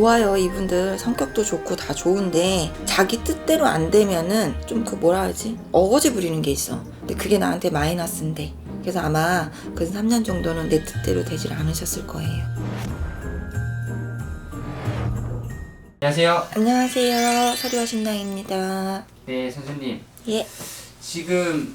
좋아요. 이분들 성격도 좋고 다 좋은데 자기 뜻대로 안 되면은 좀 그 뭐라 하지? 어거지 부리는 게 있어. 근데 그게 나한테 마이너스인데. 그래서 아마 그 3년 정도는 내 뜻대로 되질 않으셨을 거예요. 안녕하세요. 안녕하세요. 서류와 신랑입니다. 네, 선생님. 예. 지금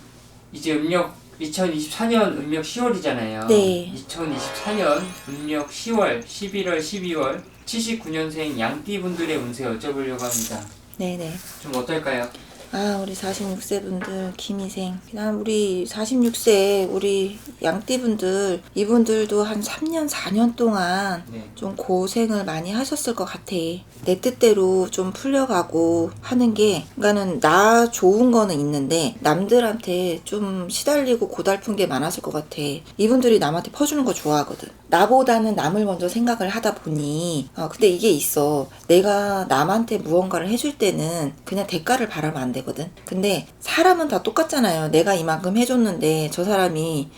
이제 음력 2024년 음력 10월이잖아요. 네. 2024년 음력 10월, 11월, 12월 79년생 양띠 분들의 운세 여쭤보려고 합니다. 네네 좀 어떨까요? 아, 우리 46세 분들, 김희생. 그냥 우리 46세, 우리 양띠 분들, 이분들도 한 3년, 4년 동안 네. 좀 고생을 많이 하셨을 것 같아. 내 뜻대로 좀 풀려가고 하는 게, 그러니까는 나 좋은 거는 있는데, 남들한테 좀 시달리고 고달픈 게 많았을 것 같아. 이분들이 남한테 퍼주는 거 좋아하거든. 나보다는 남을 먼저 생각을 하다 보니, 어, 근데 이게 있어. 내가 남한테 무언가를 해줄 때는 그냥 대가를 바라면 안 되거든. 근데 사람은 다 똑같잖아요. 내가 이만큼 해줬는데 저 사람이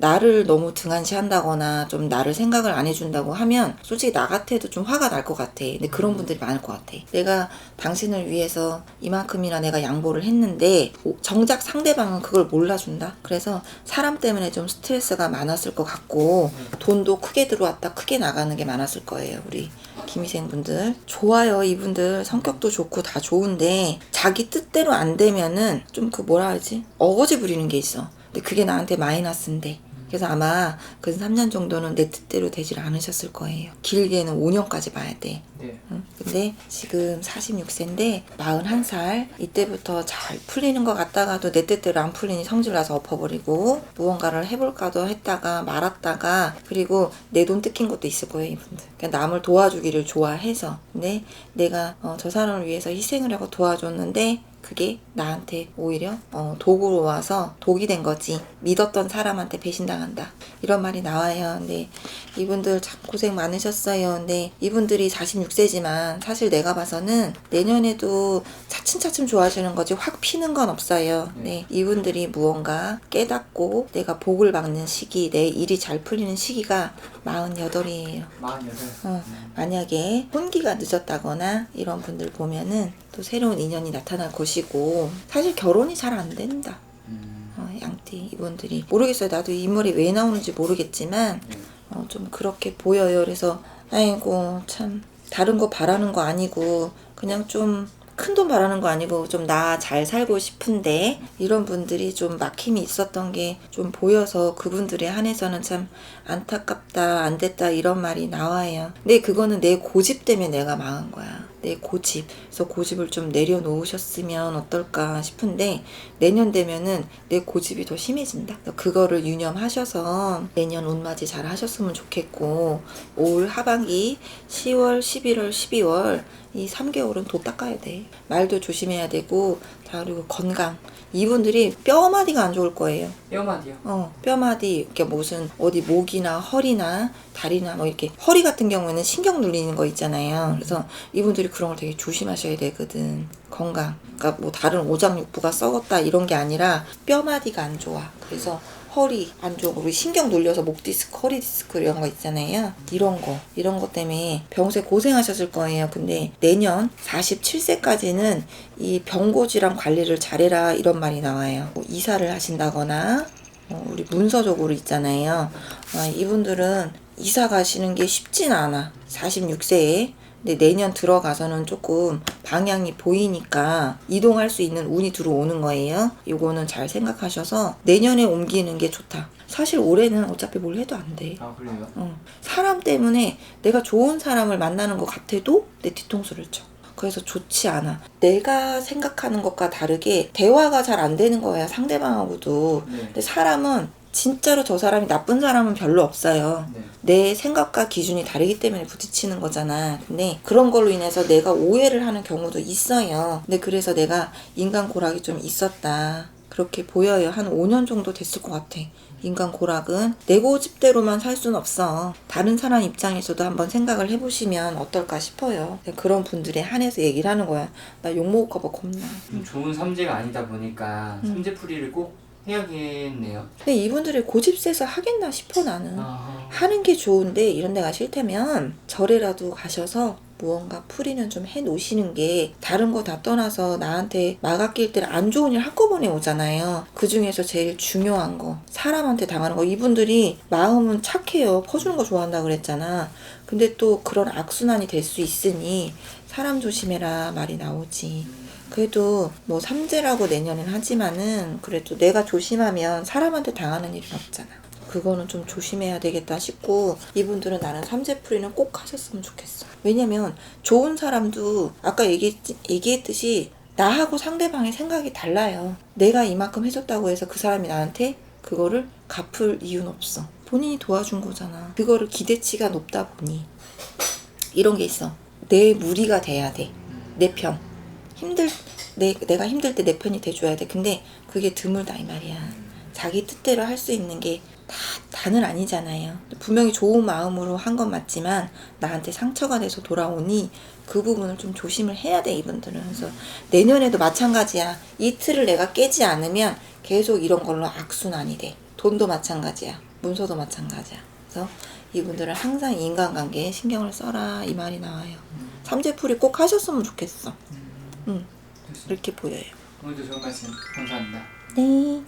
나를 너무 등한시한다거나 좀 나를 생각을 안 해준다고 하면 솔직히 나 같아도 좀 화가 날 것 같아. 근데 그런 분들이 많을 것 같아. 내가 당신을 위해서 이만큼이나 내가 양보를 했는데 정작 상대방은 그걸 몰라준다. 그래서 사람 때문에 좀 스트레스가 많았을 것 같고 돈도 크게 들어왔다 크게 나가는 게 많았을 거예요. 우리 김희생 분들 좋아요. 이분들 성격도 좋고 다 좋은데 자기 뜻대로 안 되면은 좀 그 뭐라 하지 어거지 부리는 게 있어. 근데 그게 나한테 마이너스인데 그래서 아마 그 3년 정도는 내 뜻대로 되질 않으셨을 거예요. 길게는 5년까지 봐야 돼. 네. 응? 근데 지금 46세인데 41살 이때부터 잘 풀리는 것 같다가도 내 뜻대로 안 풀리니 성질 나서 엎어버리고 무언가를 해볼까도 했다가 말았다가 그리고 내 돈 뜯긴 것도 있을 거예요 이분들 그러니까 남을 도와주기를 좋아해서 근데 내가 어, 저 사람을 위해서 희생을 하고 도와줬는데 그게 나한테 오히려 어, 도구로 와서 독이 된 거지. 믿었던 사람한테 배신당한다. 이런 말이 나와요. 근데 이분들 참 고생 많으셨어요 근데 이분들이 46세지만 사실 내가 봐서는 내년에도 차츰차츰 좋아지는 거지 확 피는 건 없어요 네 이분들이 무언가 깨닫고 내가 복을 받는 시기 내 일이 잘 풀리는 시기가 48이에요 48. 어, 만약에 혼기가 늦었다거나 이런 분들 보면은 또 새로운 인연이 나타날 것이고 사실 결혼이 잘 안 된다. 음, 어, 양띠 이분들이 모르겠어요. 나도 이 인물이 왜 나오는지 모르겠지만 네. 어, 좀 그렇게 보여요. 그래서 아이고 참 다른 거 바라는 거 아니고 그냥 좀 큰 돈 바라는 거 아니고 좀 나 잘 살고 싶은데 이런 분들이 좀 막힘이 있었던 게 좀 보여서 그분들에 한해서는 참 안타깝다 안 됐다 이런 말이 나와요. 근데 그거는 내 고집 때문에 내가 망한 거야. 내 고집. 그래서 고집을 좀 내려놓으셨으면 어떨까 싶은데 내년 되면은 내 고집이 더 심해진다. 그거를 유념하셔서 내년 옷맞이 잘 하셨으면 좋겠고 올 하반기 10월, 11월, 12월 이 3개월은 도 닦아야 돼. 말도 조심해야 되고 자 그리고 건강. 이분들이 뼈마디가 안 좋을 거예요. 뼈마디요. 어, 뼈마디, 이렇게 무슨 어디 목이나 허리나 다리나 뭐 이렇게 허리 같은 경우에는 신경 눌리는 거 있잖아요. 그래서 이분들이 그런 걸 되게 조심하셔야 되거든. 건강. 그러니까 뭐 다른 오장육부가 썩었다 이런 게 아니라 뼈마디가 안 좋아. 그래서 허리 안 좋고 우리 신경 눌려서 목 디스크, 허리 디스크 이런 거 있잖아요. 이런 거, 이런 거 때문에 병세 고생하셨을 거예요. 근데 내년 47세까지는 이 병고지랑 관리를 잘해라 이런 말이 나와요. 뭐 이사를 하신다거나 어, 우리 문서적으로 있잖아요. 아, 이분들은 이사 가시는 게 쉽진 않아. 46세에. 근데 내년 들어가서는 조금 방향이 보이니까 이동할 수 있는 운이 들어오는 거예요. 요거는 잘 생각하셔서 내년에 옮기는 게 좋다. 사실 올해는 어차피 뭘 해도 안 돼. 아, 그래요? 어, 사람 때문에 내가 좋은 사람을 만나는 것 같아도 내 뒤통수를 쳐. 그래서 좋지 않아. 내가 생각하는 것과 다르게 대화가 잘 안 되는 거야, 상대방하고도. 네. 근데 사람은 진짜로 저 사람이 나쁜 사람은 별로 없어요. 네. 내 생각과 기준이 다르기 때문에 부딪히는 거잖아. 근데 그런 걸로 인해서 내가 오해를 하는 경우도 있어요. 근데 그래서 내가 인간 고락이 좀 있었다. 그렇게 보여요. 한 5년 정도 됐을 것 같아. 인간 고락은 내 고집대로만 살 수는 없어. 다른 사람 입장에서도 한번 생각을 해보시면 어떨까 싶어요. 그런 분들에 한해서 얘기를 하는 거야. 나 욕먹을까봐 겁나. 좀 좋은 삼재가 아니다 보니까 음. 삼재풀이를 꼭 해야겠네요. 근데 이분들이 고집 세서 하겠나 싶어 나는. 아, 하는 게 좋은데 이런 데가 싫다면 절에라도 가셔서 무언가 풀이는 좀 해 놓으시는 게 다른 거 다 떠나서 나한테 막 아낄 때는 안 좋은 일 한꺼번에 오잖아요. 그 중에서 제일 중요한 거 사람한테 당하는 거 이분들이 마음은 착해요. 퍼주는 거 좋아한다 그랬잖아. 근데 또 그런 악순환이 될 수 있으니 사람 조심해라 말이 나오지. 그래도 뭐 삼재라고 내년엔 하지만은 그래도 내가 조심하면 사람한테 당하는 일은 없잖아. 그거는 좀 조심해야 되겠다 싶고 이분들은 나는 삼재풀이는 꼭 하셨으면 좋겠어. 왜냐면 좋은 사람도 아까 얘기했, 얘기했듯이 나하고 상대방의 생각이 달라요. 내가 이만큼 해줬다고 해서 그 사람이 나한테 그거를 갚을 이유는 없어. 본인이 도와준 거잖아. 그거를 기대치가 높다 보니 이런 게 있어. 내 무리가 돼야 돼. 내 편. 힘들 내, 내가 힘들 때 내 편이 돼줘야 돼. 근데 그게 드물다 이 말이야. 자기 뜻대로 할 수 있는 게 다 다는 아니잖아요. 분명히 좋은 마음으로 한 건 맞지만 나한테 상처가 돼서 돌아오니 그 부분을 좀 조심을 해야 돼 이분들은. 그래서 내년에도 마찬가지야. 이 틀을 내가 깨지 않으면 계속 이런 걸로 악순환이 돼. 돈도 마찬가지야. 문서도 마찬가지야. 그래서 이분들은 항상 인간관계에 신경을 써라 이 말이 나와요. 삼재풀이 꼭 하셨으면 좋겠어. 응. 이렇게 보여요. 오늘도 좋은 말씀 감사합니다. 네.